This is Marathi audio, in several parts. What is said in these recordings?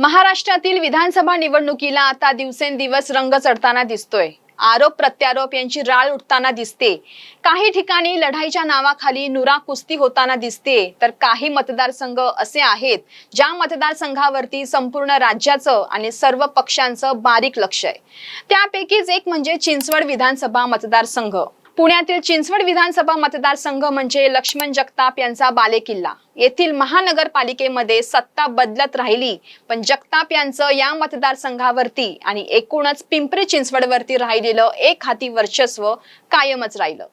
महाराष्ट्रातील विधानसभा निवडणुकीला आता दिवसेंदिवस रंग चढताना दिसतोय. आरोप प्रत्यारोप यांची राळ उठताना दिसते. काही ठिकाणी लढाईच्या नावाखाली नुरा कुस्ती होताना दिसते. तर काही मतदारसंघ असे आहेत ज्या मतदारसंघावरती संपूर्ण राज्याचं आणि सर्व पक्षांचं बारीक लक्ष आहे. त्यापैकीच एक म्हणजे चिंचवड विधानसभा मतदारसंघ. पुण्यातील चिंचवड विधानसभा मतदारसंघ म्हणजे लक्ष्मण जगताप यांचा बालेकिल्ला. येथील महानगरपालिकेमध्ये सत्ता बदलत राहिली. पण जगताप यांचं या मतदारसंघावरती आणि एकूणच पिंपरी चिंचवडवरती राहिलेलं एक हाती वर्चस्व कायमच राहिलं.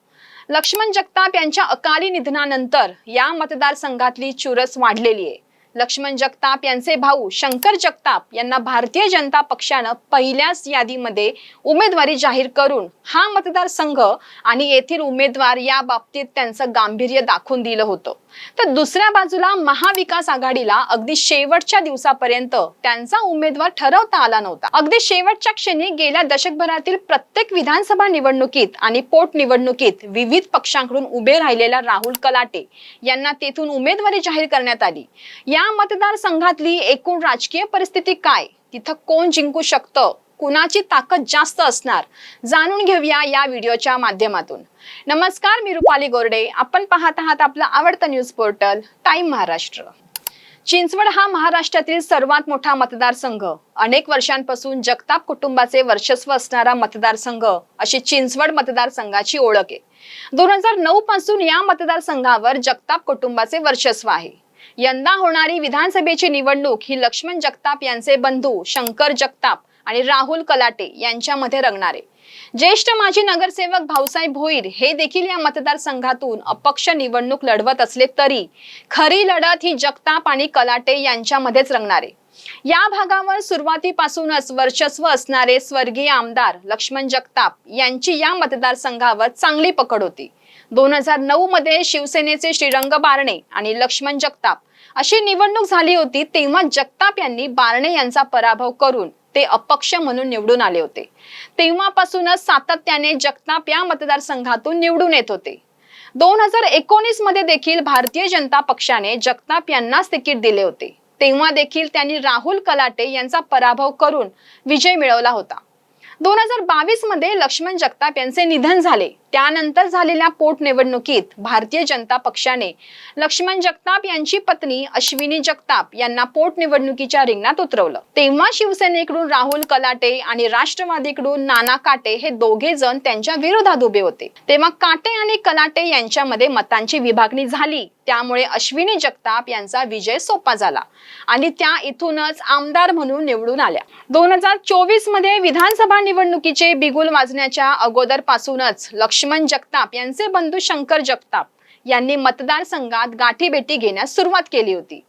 लक्ष्मण जगताप यांच्या अकाली निधनानंतर या मतदारसंघातली चुरस वाढलेली आहे. लक्ष्मण जगताप यांचे भाऊ शंकर जगताप यांना भारतीय जनता पक्षानं पहिल्याच यादीमध्ये उमेदवारी जाहीर करून हा मतदारसंघ आणि येथील उमेदवार या बाबतीत त्यांचं गांभीर्य दाखवून दिलं होतं. तर दुसऱ्या बाजूला महाविकास आघाडीला अगदी शेवटच्या दिवसापर्यंत त्यांचा उमेदवार ठरवता आला नव्हता. अगदी शेवटच्या क्षणी गेल्या दशकभरातील प्रत्येक विधानसभा निवडणुकीत आणि पोटनिवडणुकीत विविध पक्षांकडून उभे राहिलेल्या राहुल कलाटे यांना तेथून उमेदवारी जाहीर करण्यात आली. या मतदारसंघातली एकूण राजकीय परिस्थिती काय? तिथं कोण जिंकू शकतं? कुणाची ताकद जास्त असणार? जाणून घेऊया या व्हिडिओच्या माध्यमातून. नमस्कार मी रुपाली गोरडे. आपण पाहत आहात आपलं आवडतं news portal time Maharashtra Chinchwad हा महाराष्ट्रातील सर्वात मोठा मतदारसंघ. अनेक वर्षांपासून जगताप कुटुंबाचे वर्चस्व असणारा मतदारसंघ अशी चिंचवड मतदारसंघाची ओळख आहे. दोन हजार नऊ पासून या मतदारसंघावर जगताप कुटुंबाचे वर्चस्व आहे. यंदा होणारी विधानसभेची निवडणूक ही लक्ष्मण जगताप यांचे बंधू शंकर जगताप आणि राहुल कलाटे यांच्यामध्ये रंगणार आहे. ज्येष्ठ माजी नगरसेवक भाऊसाहेब भोईर हे देखील या मतदारसंघातून अपक्ष निवडणूक लढवत असले तरी खरी लढत ही जगताप आणि कलाटे यांच्यामध्येच रंगणार आहे. या भागावर सुरुवातीपासूनच वर्चस्व असणारे स्वर्गीय आमदार लक्ष्मण जगताप यांची या मतदारसंघावर चांगली पकड होती. दोन हजार नऊ मध्ये शिवसेनेचे श्रीरंग बारणे आणि लक्ष्मण जगताप अशी निवडणूक झाली होती तेव्हा जगताप यांनी बारणे यांचा पराभव करून ते अपक्ष म्हणून निवडून आले होते. तेव्हापासूनच सातत्याने जगताप या मतदारसंघातून निवडून येत होते. दोन हजार एकोणीसमध्ये देखील भारतीय जनता पक्षाने जगताप यांनाच तिकीट दिले होते. तेव्हा देखील त्यांनी राहुल कलाटे यांचा पराभव करून विजय मिळवला होता. दोन हजार बावीसमध्ये लक्ष्मण जगताप यांचे निधन झाले. त्यानंतर झालेल्या पोटनिवडणुकीत भारतीय जनता पक्षाने लक्ष्मण जगताप यांची पत्नी अश्विनी जगताप यांना पोटनिवडणुकीच्या रिंगणात उतरवलं. तेव्हा शिवसेनेकडून राहुल कलाटे आणि राष्ट्रवादीकडून नाना काटे हे दोघे जण त्यांच्या विरोधात उभे होते. तेव्हा काटे आणि कलाटे यांच्यामध्ये मतांची विभागणी झाली. त्यामुळे अश्विनी जगताप यांचा विजय सोपा झाला आणि त्या इथूनच आमदार म्हणून निवडून आल्या. दोन हजार चोवीसमध्ये विधानसभा निवडणुकीचे बिगुल वाजण्याच्या अगोदर पासूनच लक्ष्मण जगताप यांचे बंधू शंकर जगताप यांनी मतदारसंघात गाठीभेटी घेण्यास सुरुवात केली होती.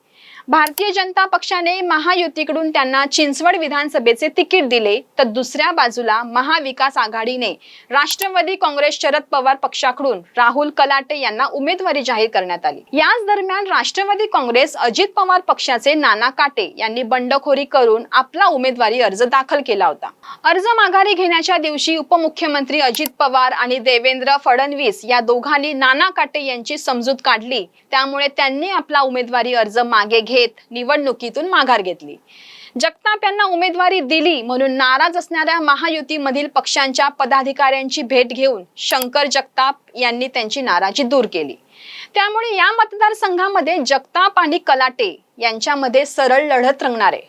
भारतीय जनता पक्षाने महायुतीकडून त्यांना चिंचवड विधानसभेचे तिकीट दिले तर दुसऱ्या बाजूला महाविकास आघाडीने राष्ट्रवादी काँग्रेस शरद पवार पक्षाकडून राहुल कलाटे यांना उमेदवारी जाहीर करण्यात आली. याच दरम्यान राष्ट्रवादी काँग्रेस अजित पवार पक्षाचे नाना काटे यांनी बंडखोरी करून आपला उमेदवारी अर्ज दाखल केला होता. अर्ज माघारी घेण्याच्या दिवशी उपमुख्यमंत्री अजित पवार आणि देवेंद्र फडणवीस या दोघांनी नाना काटे यांची समजूत काढली. त्यामुळे त्यांनी आपला उमेदवारी अर्ज मागे घेत निवडणुकीतून माघार घेतली. जगताप यांना उमेदवारी दिली म्हणून नाराज असणाऱ्या महायुतीमधील पक्षांच्या पदाधिकाऱ्यांची भेट घेऊन शंकर जगताप यांनी त्यांची नाराजी दूर केली. त्यामुळे या मतदारसंघामध्ये जगताप आणि कलाटे यांच्यामध्ये सरळ लढत रंगणार आहे.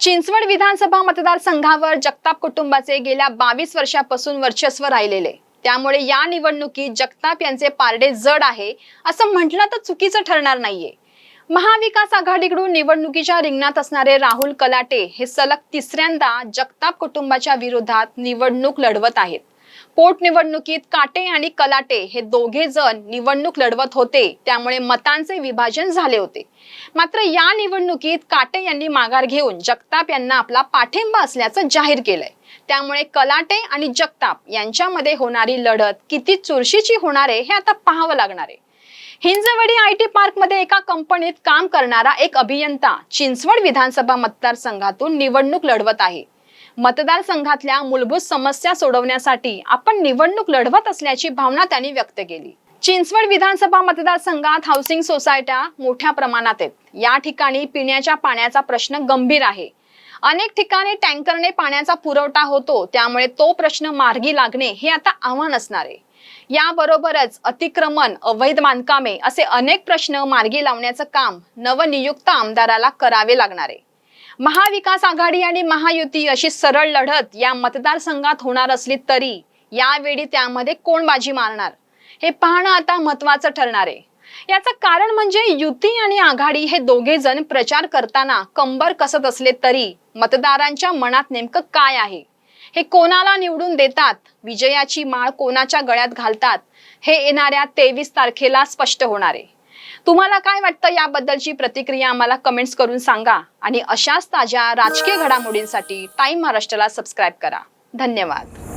चिंचवड विधानसभा मतदारसंघावर जगताप कुटुंबाचे गेल्या बावीस वर्षापासून वर्चस्व राहिलेले. त्यामुळे या निवडणुकीत जगताप यांचे पारडे जड आहे असं म्हटलं तर चुकीचं ठरणार नाहीये. महाविकास आघाडीकडून निवडणुकीच्या रिंगणात असणारे राहुल कलाटे हे सलग तिसऱ्यांदा जगताप कुटुंबाच्या विरोधात निवडणूक लढवत आहेत. पोटनिवडणुकीत काटे आणि कलाटे हे दोघे जण निवडणूक लढवत होते त्यामुळे मतांचे विभाजन झाले होते. मात्र या निवडणुकीत काटे यांनी माघार घेऊन जगताप यांना आपला पाठिंबा असल्याचं जाहीर केलंय. त्यामुळे कलाटे आणि जगताप यांच्यामध्ये होणारी लढत किती चुरशीची होणार आहे हे आता पाहावं लागणार आहे. हिंजवडी आय टी पार्कमध्ये एका कंपनीत काम करणारा एक अभियंता चिंचवड विधानसभा मतदारसंघातून निवडणूक लढवत आहे. मतदारसंघातल्या मूलभूत समस्या सोडवण्यासाठी आपण निवडणूक लढवत असल्याची भावना त्यांनी व्यक्त केली. चिंचवड विधानसभा मतदारसंघात हाऊसिंग सोसायट्या मोठ्या प्रमाणात आहेत. या ठिकाणी पिण्याच्या पाण्याचा प्रश्न गंभीर आहे. अनेक ठिकाणी टँकरने पाण्याचा पुरवठा होतो त्यामुळे तो प्रश्न मार्गी लागणे हे आता आव्हान असणार आहे. याबरोबरच अतिक्रमण अवैध बांधकामे असे अनेक प्रश्न मार्गी लावण्याचं काम नवनियुक्त आमदाराला करावे लागणार आहे. महाविकास आघाडी आणि महायुती अशी सरळ लढत या मतदारसंघात होणार असली तरी यावेळी त्यामध्ये कोण बाजी मारणार? हे पाहणं आता महत्वाचं ठरणार आहे. याचं कारण म्हणजे युती आणि आघाडी हे दोघे जण प्रचार करताना कंबर कसत असले तरी मतदारांच्या मनात नेमकं काय आहे? हे कोणाला निवडून देतात? विजयाची माळ कोणाच्या गळ्यात घालतात? हे येणाऱ्या तेवीस तारखेला स्पष्ट होणार आहे. तुम्हाला काय वाटतं याबद्दलची प्रतिक्रिया आम्हाला कमेंट्स करून सांगा आणि अशाच ताज्या राजकीय घडामोडींसाठी टाइम महाराष्ट्राला सबस्क्राईब करा. धन्यवाद.